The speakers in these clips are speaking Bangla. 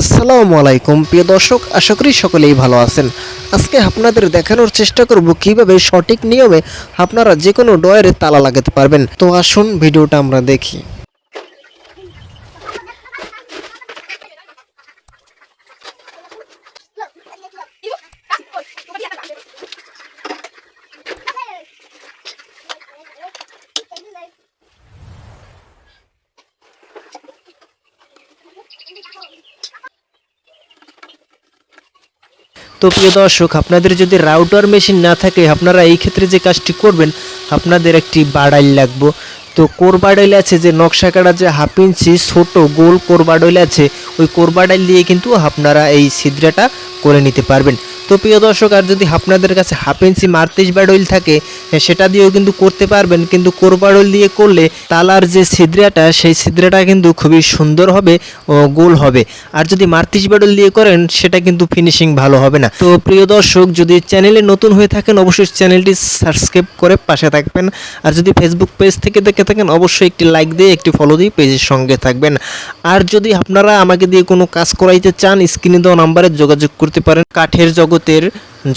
আসসালামু আলাইকুম। প্রিয় দর্শক, আশা করি সকলেই ভালো আছেন। আজকে আপনাদের দেখানোর চেষ্টা করব কীভাবে সঠিক নিয়মে আপনারা যে কোনো ডয়ারে তালা লাগাতে পারবেন। তো আসুন, ভিডিওটা আমরা দেখি। তো প্রিয় দর্শক, আপনাদের যদি রাউটার মেশিন না থাকে, আপনারা এই ক্ষেত্রে যে কাজটি করবেন, আপনাদের একটি বাড়াইল লাগবো। তো কোরবাডাইল আছে যে নকশা কাটা যে হাফ ইঞ্চি ছোট গোল কোরবাডাইল আছে, ওই কোরবাডাইল দিয়ে কিন্তু আপনারা এই ছিদ্রাটা করে নিতে পারবেন। তো প্রিয় দর্শক আর যদি আপনাদের কাছে হাফ ইঞ্চি মারতিস বাডইল থাকে হ্যাঁ, সেটা দিয়েও কিন্তু করতে পারবেন। কিন্তু কোরবাডইল দিয়ে করলে তালার যে ছিদ্রাটা সেই ছিদ্রাটা কিন্তু খুবই সুন্দর হবে ও গোল হবে। আর যদি মারতিস বাডল দিয়ে করেন সেটা কিন্তু ফিনিশিং ভালো হবে না। তো প্রিয় দর্শক যদি চ্যানেলে নতুন হয়ে থাকেন অবশ্যই চ্যানেলটি সাবস্ক্রাইব করে পাশে থাকবেন। আর যদি ফেসবুক পেজ থেকে দেখে থাকেন অবশ্যই একটি লাইক দিয়ে একটি ফলো দিয়ে পেজের সঙ্গে থাকবেন। আর যদি আপনারা আমাকে দিয়ে কোনো কাজ করাইতে চান স্ক্রিনে দেওয়া নাম্বারে যোগাযোগ করতে পারেন। কাঠের জগতের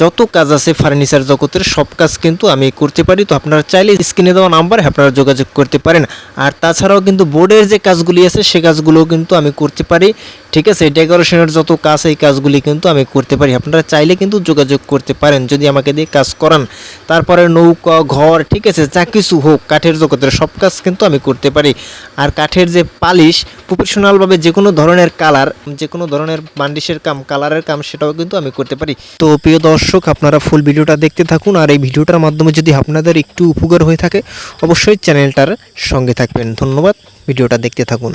যত কাজ আছে ফার্নিচার জগতের সব কাজ কিন্তু আমি করতে পারি। তো আপনারা চাইলে স্ক্রিনে দেওয়া নাম্বারে আপনারা যোগাযোগ করতে পারেন। আর তাছাড়াও কিন্তু বোর্ডের যে কাজগুলি আছে, সে কাজগুলোও কিন্তু আমি করতে পারি। ঠিক আছে ডেকোরেশনের যত কাজ, এই কাজগুলি কিন্তু আমি করতে পারি। আপনারা চাইলে কিন্তু যোগাযোগ করতে পারেন, যদি আমাকে দিয়ে কাজ করান। তারপরে নৌকা, ঘর, ঠিক আছে, যা কিছু হোক, কাঠের জগতের সব কাজ কিন্তু আমি করতে পারি। আর কাঠের যে পালিশ প্রফেশনালভাবে যে কোনো ধরনের কালার, যে কোনো ধরনের বান্ডিশের কাম, কালারের কাম, সেটাও কিন্তু আমি করতে পারি। তো প্রিয় দর্শক, আপনারা ফুল ভিডিওটা দেখতে থাকুন আর এই ভিডিওটার মাধ্যমে যদি আপনাদের একটু উপকার হয়ে থাকে, অবশ্যই চ্যানেলটার সঙ্গে থাকবেন। ধন্যবাদ, ভিডিওটা দেখতে থাকুন।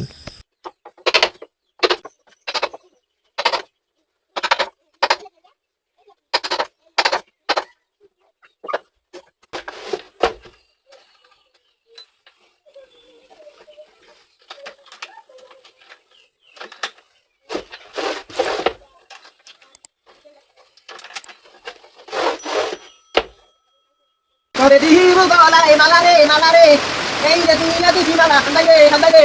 করে দিব গলায় মালা রে মালা রে এই যে তুমি না দিছি মালা খান্দাই রে খান্দাই রে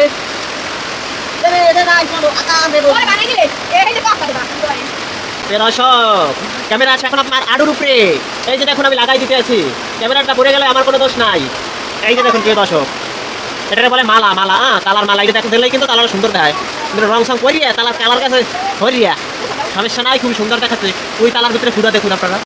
ক্যামেরা আছে এখন আপনার আডুর উপরে। এই যে দেখুন আমি লাগাই দিতে আছি। ক্যামেরাটা পড়ে গেলে আমার কোনো দোষ নাই। এই যে দেখুন প্রিয় দর্শক এটাকে বলে মালা মালা হ্যাঁ তালার মালা। এটা দেখুন দিলেই কিন্তু তালার সুন্দর দেখায়। কিন্তু রং সং করিয়া তালার কালার কাছে হরিয়া। সমস্যা নাই খুব সুন্দর দেখাচ্ছে। ওই তালার ভিতরে ফুটা দেখুন আপনারা।